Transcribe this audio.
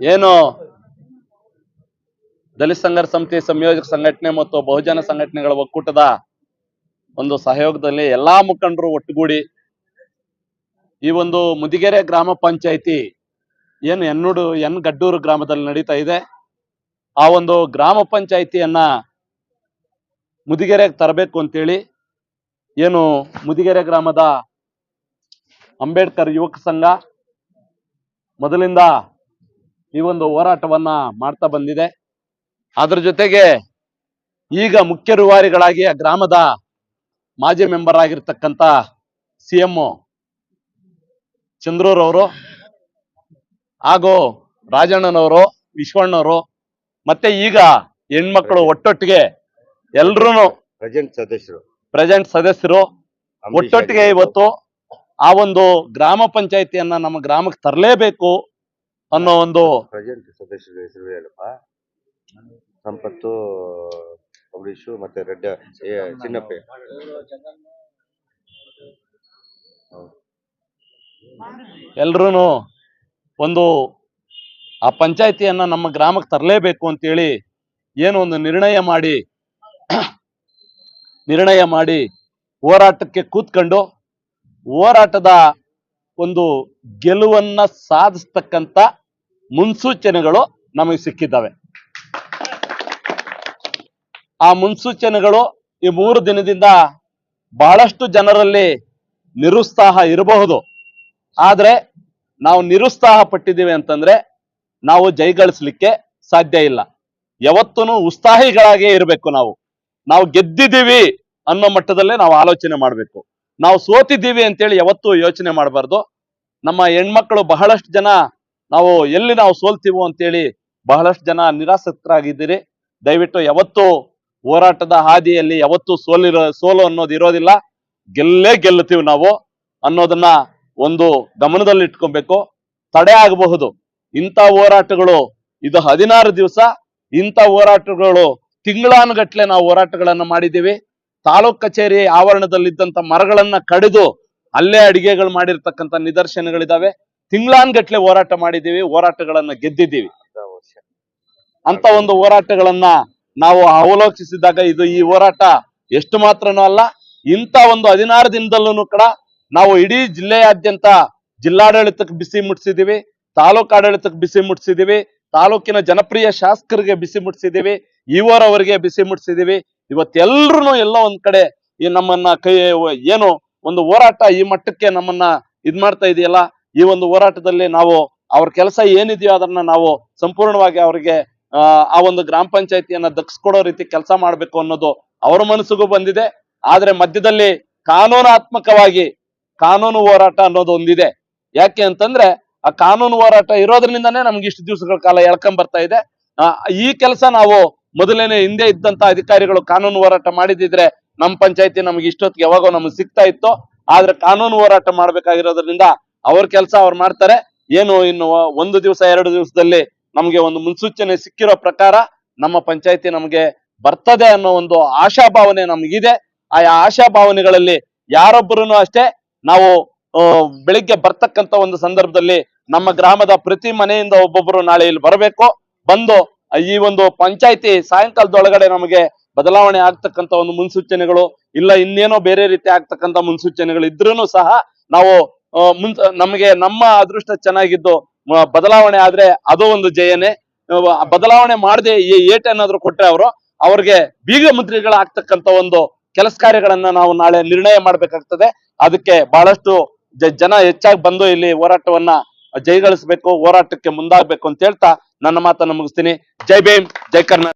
ಏನು? ದಲಿತ ಸಂಘರ್ಷ ಸಮಿತಿ ಸಂಯೋಜಕ ಸಂಘಟನೆ ಮತ್ತು ಬಹುಜನ ಸಂಘಟನೆಗಳ ಒಕ್ಕೂಟದ ಒಂದು ಸಹಯೋಗದಲ್ಲಿ ಎಲ್ಲಾ ಮುಖಂಡರು ಒಟ್ಟುಗೂಡಿ ಈ ಒಂದು ಮುದಿಗೆರೆ ಗ್ರಾಮ ಪಂಚಾಯಿತಿ ಏನು ಎನ್ನುಡು, ಎನ್ ಗಡ್ಡೂರು ಗ್ರಾಮದಲ್ಲಿ ನಡೀತಾ ಇದೆ. ಆ ಒಂದು ಗ್ರಾಮ ಪಂಚಾಯಿತಿಯನ್ನ ಮುದಿಗೆರೆಗೆ ತರಬೇಕು ಅಂತೇಳಿ ಏನು ಮುದಿಗೆರೆ ಗ್ರಾಮದ ಅಂಬೇಡ್ಕರ್ ಯುವಕ ಸಂಘ ಮೊದಲಿಂದ ಈ ಒಂದು ಹೋರಾಟವನ್ನ ಮಾಡ್ತಾ ಬಂದಿದೆ. ಅದ್ರ ಜೊತೆಗೆ ಈಗ ಮುಖ್ಯ ರೂವಾರಿಗಳಾಗಿ ಆ ಗ್ರಾಮದ ಮಾಜಿ ಮೆಂಬರ್ ಆಗಿರ್ತಕ್ಕಂಥ ಸಿ ಎಂ ಚಂದ್ರೂರವರು ಹಾಗೂ ರಾಜಣ್ಣನವರು ವಿಶ್ವಣ್ಣವರು ಮತ್ತೆ ಈಗ ಹೆಣ್ಮಕ್ಳು ಒಟ್ಟೊಟ್ಟಿಗೆ ಎಲ್ರೂ ಪ್ರೆಸೆಂಟ್ ಸದಸ್ಯರು. ಪ್ರೆಸೆಂಟ್ ಸದಸ್ಯರು. ಒಟ್ಟೊಟ್ಟಿಗೆ ಇವತ್ತು ಆ ಒಂದು ಗ್ರಾಮ ಪಂಚಾಯತಿಯನ್ನ ನಮ್ಮ ಗ್ರಾಮಕ್ಕೆ ತರಲೇಬೇಕು. ಅನ್ನೋ ಒಂದು ಪ್ರೆಸೆಂಟ್ ಸದಸ್ಯರ ಹೆಸರು ಹೇಳಪ್ಪ. ಸಂಪತ್ತು ಮತ್ತೆ ರೆಡ್ಡ ಏ, ಚಿನ್ನಪ್ಪ. ಎಲ್ರೂ ಒಂದು ಆ ಪಂಚಾಯತಿಯನ್ನ ನಮ್ಮ ಗ್ರಾಮಕ್ಕೆ ತರಲೇಬೇಕು ಅಂತೇಳಿ ಏನು ಒಂದು ನಿರ್ಣಯ ಮಾಡಿ ನಿರ್ಣಯ ಮಾಡಿ ಹೋರಾಟಕ್ಕೆ ಕೂತ್ಕೊಂಡು ಹೋರಾಟದ ಒಂದು ಗೆಲುವನ್ನ ಸಾಧಿಸ್ತಕ್ಕಂಥ ಮುನ್ಸೂಚನೆಗಳು ನಮಗೆ ಸಿಕ್ಕಿದ್ದಾವೆ. ಆ ಮುನ್ಸೂಚನೆಗಳು ಈ ಮೂರು ದಿನದಿಂದ ಬಹಳಷ್ಟು ಜನರಲ್ಲಿ ನಿರುತ್ಸಾಹ ಇರಬಹುದು. ಆದರೆ ನಾವು ನಿರುತ್ಸಾಹ ಪಟ್ಟಿದ್ದೀವಿ ಅಂತಂದ್ರೆ ನಾವು ಜೈಗಳಿಸ್ಲಿಕ್ಕೆ ಸಾಧ್ಯ ಇಲ್ಲ. ಯಾವತ್ತೂ ಉತ್ಸಾಹಿಗಳಾಗೇ ಇರಬೇಕು ನಾವು. ನಾವು ಗೆದ್ದಿದ್ದೀವಿ ಅನ್ನೋ ಮಟ್ಟದಲ್ಲೇ ನಾವು ಆಲೋಚನೆ ಮಾಡಬೇಕು. ನಾವು ಸೋತಿದ್ದೀವಿ ಅಂತೇಳಿ ಯಾವತ್ತೂ ಯೋಚನೆ ಮಾಡಬಾರ್ದು. ನಮ್ಮ ಹೆಣ್ಮಕ್ಳು ಬಹಳಷ್ಟು ಜನ ನಾವು ಎಲ್ಲಿ ನಾವು ಸೋಲ್ತೀವೋ ಅಂತೇಳಿ ಬಹಳಷ್ಟು ಜನ ನಿರಾಸಕ್ತರಾಗಿದ್ದೀರಿ. ದಯವಿಟ್ಟು ಯಾವತ್ತೂ ಹೋರಾಟದ ಹಾದಿಯಲ್ಲಿ ಯಾವತ್ತೂ ಸೋಲಿರೋ, ಸೋಲು ಅನ್ನೋದು ಇರೋದಿಲ್ಲ. ಗೆಲ್ಲೇ ಗೆಲ್ಲುತ್ತೀವಿ ನಾವು ಅನ್ನೋದನ್ನ ಒಂದು ಗಮನದಲ್ಲಿ ಇಟ್ಕೊಬೇಕು ತಡೆ ಆಗಬಹುದು. ಇಂಥ ಹೋರಾಟಗಳು ಇದು ಹದಿನಾರು ದಿವಸ, ಇಂಥ ಹೋರಾಟಗಳು ತಿಂಗಳಾನುಗಟ್ಲೆ ನಾವು ಹೋರಾಟಗಳನ್ನ ಮಾಡಿದ್ದೀವಿ. ತಾಲೂಕ್ ಕಚೇರಿ ಆವರಣದಲ್ಲಿದ್ದಂಥ ಮರಗಳನ್ನ ಕಡಿದು ಅಲ್ಲೇ ಅಡಿಗೆಗಳು ಮಾಡಿರ್ತಕ್ಕಂಥ ನಿದರ್ಶನಗಳಿದಾವೆ. ತಿಂಗಳಾನ್ಗಟ್ಲೆ ಹೋರಾಟ ಮಾಡಿದ್ದೀವಿ, ಹೋರಾಟಗಳನ್ನ ಗೆದ್ದಿದ್ದೀವಿ. ಅಂತ ಒಂದು ಹೋರಾಟಗಳನ್ನ ನಾವು ಅವಲೋಕಿಸಿದಾಗ ಇದು ಈ ಹೋರಾಟ ಎಷ್ಟು ಮಾತ್ರನೂ ಅಲ್ಲ, ಇಂಥ ಒಂದು ಹದಿನಾರು ದಿನದಲ್ಲೂ ಕೂಡ ನಾವು ಇಡೀ ಜಿಲ್ಲೆಯಾದ್ಯಂತ ಜಿಲ್ಲಾಡಳಿತಕ್ಕೆ ಬಿಸಿ ಮುಟ್ಟಿಸಿದೀವಿ ತಾಲೂಕು ಆಡಳಿತಕ್ಕೆ ಬಿಸಿ ಮುಟ್ಟಿಸಿದೀವಿ ತಾಲೂಕಿನ ಜನಪ್ರಿಯ ಶಾಸಕರಿಗೆ ಬಿಸಿ ಮುಟ್ಟಿಸಿದೀವಿ ಇವರವರಿಗೆ ಬಿಸಿ ಮುಟ್ಟಿಸಿದೀವಿ ಇವತ್ತೆಲ್ಲರೂ ಎಲ್ಲ ಒಂದ್ ಕಡೆ ನಮ್ಮನ್ನ ಕೈ, ಏನು ಒಂದು ಹೋರಾಟ ಈ ಮಟ್ಟಕ್ಕೆ ನಮ್ಮನ್ನ ಇದ್ ಮಾಡ್ತಾ ಇದೆಯಲ್ಲ ಈ ಒಂದು ಹೋರಾಟದಲ್ಲಿ ನಾವು ಅವ್ರ ಕೆಲಸ ಏನಿದೆಯೋ ಅದನ್ನ ನಾವು ಸಂಪೂರ್ಣವಾಗಿ ಅವರಿಗೆ, ಆ ಒಂದು ಗ್ರಾಮ ಪಂಚಾಯತಿಯನ್ನ ದಕ್ಸ್ಕೊಡೋ ರೀತಿ ಕೆಲಸ ಮಾಡ್ಬೇಕು ಅನ್ನೋದು ಅವರ ಮನಸ್ಸಿಗೂ ಬಂದಿದೆ. ಆದ್ರೆ ಮಧ್ಯದಲ್ಲಿ ಕಾನೂನಾತ್ಮಕವಾಗಿ ಕಾನೂನು ಹೋರಾಟ ಅನ್ನೋದು ಒಂದಿದೆ. ಯಾಕೆ ಅಂತಂದ್ರೆ ಆ ಕಾನೂನು ಹೋರಾಟ ಇರೋದ್ರಿಂದಾನೇ ನಮ್ಗೆ ಇಷ್ಟು ದಿವಸಗಳ ಕಾಲ ಎಳ್ಕೊಂಡ್ ಬರ್ತಾ ಇದೆ. ಈ ಕೆಲಸ ನಾವು ಮೊದಲನೇ ಹಿಂದೆ ಇದ್ದಂತ ಅಧಿಕಾರಿಗಳು ಕಾನೂನು ಹೋರಾಟ ಮಾಡಿದಿದ್ರೆ ನಮ್ಮ ಪಂಚಾಯತಿ ನಮ್ಗೆ ಇಷ್ಟೊತ್ತಿಗೆ ಯಾವಾಗೋ ನಮ್ಗೆ ಸಿಗ್ತಾ ಇತ್ತು. ಆದ್ರೆ ಕಾನೂನು ಹೋರಾಟ ಮಾಡ್ಬೇಕಾಗಿರೋದ್ರಿಂದ ಅವ್ರ ಕೆಲಸ ಅವ್ರು ಮಾಡ್ತಾರೆ. ಏನು ಇನ್ನು ಒಂದು ದಿವಸ, ಎರಡು ದಿವಸದಲ್ಲಿ ನಮ್ಗೆ ಒಂದು ಮುನ್ಸೂಚನೆ ಸಿಕ್ಕಿರೋ ಪ್ರಕಾರ ನಮ್ಮ ಪಂಚಾಯತಿ ನಮ್ಗೆ ಬರ್ತದೆ ಅನ್ನೋ ಒಂದು ಆಶಾಭಾವನೆ ನಮಗಿದೆ. ಆ ಆಶಾಭಾವನೆಗಳಲ್ಲಿ ಯಾರೊಬ್ಬರೂ ಅಷ್ಟೇ ನಾವು ಬೆಳಿಗ್ಗೆ ಬರ್ತಕ್ಕಂತ ಒಂದು ಸಂದರ್ಭದಲ್ಲಿ ನಮ್ಮ ಗ್ರಾಮದ ಪ್ರತಿ ಮನೆಯಿಂದ ಒಬ್ಬೊಬ್ಬರು ನಾಳೆ ಇಲ್ಲಿ ಬರಬೇಕು. ಬಂದು ಈ ಒಂದು ಪಂಚಾಯತಿ ಸಾಯಂಕಾಲದೊಳಗಡೆ ನಮಗೆ ಬದಲಾವಣೆ ಆಗ್ತಕ್ಕಂತ ಒಂದು ಮುನ್ಸೂಚನೆಗಳು ಇಲ್ಲ ಇನ್ನೇನೋ ಬೇರೆ ರೀತಿ ಆಗ್ತಕ್ಕಂತ ಮುನ್ಸೂಚನೆಗಳು ಇದ್ರೂ ಸಹ ನಾವು ಮುನ್ ನಮಗೆ ನಮ್ಮ ಅದೃಷ್ಟ ಚೆನ್ನಾಗಿದ್ದು ಬದಲಾವಣೆ ಆದ್ರೆ ಅದು ಒಂದು ಜಯನೇ. ಬದಲಾವಣೆ ಮಾಡದೆ ಏಟ್ ಏನಾದ್ರು ಕೊಟ್ರೆ ಅವರು, ಅವ್ರಿಗೆ ಬೀಗ ಮುದ್ರೆಗಳಾಗ್ತಕ್ಕಂತ ಒಂದು ಕೆಲಸ ಕಾರ್ಯಗಳನ್ನ ನಾವು ನಾಳೆ ನಿರ್ಣಯ ಮಾಡ್ಬೇಕಾಗ್ತದೆ. ಅದಕ್ಕೆ ಬಹಳಷ್ಟು ಜನ ಹೆಚ್ಚಾಗಿ ಬಂದು ಇಲ್ಲಿ ಹೋರಾಟವನ್ನ ಜೈಗಳಿಸ್ಬೇಕು ಹೋರಾಟಕ್ಕೆ ಮುಂದಾಗಬೇಕು ಅಂತ ಹೇಳ್ತಾ ನನ್ನ ಮಾತನ್ನ ಮುಗಿಸ್ತೀನಿ. ಜೈ ಭೀಮ್, ಜೈ ಕರ್ನಾಟಕ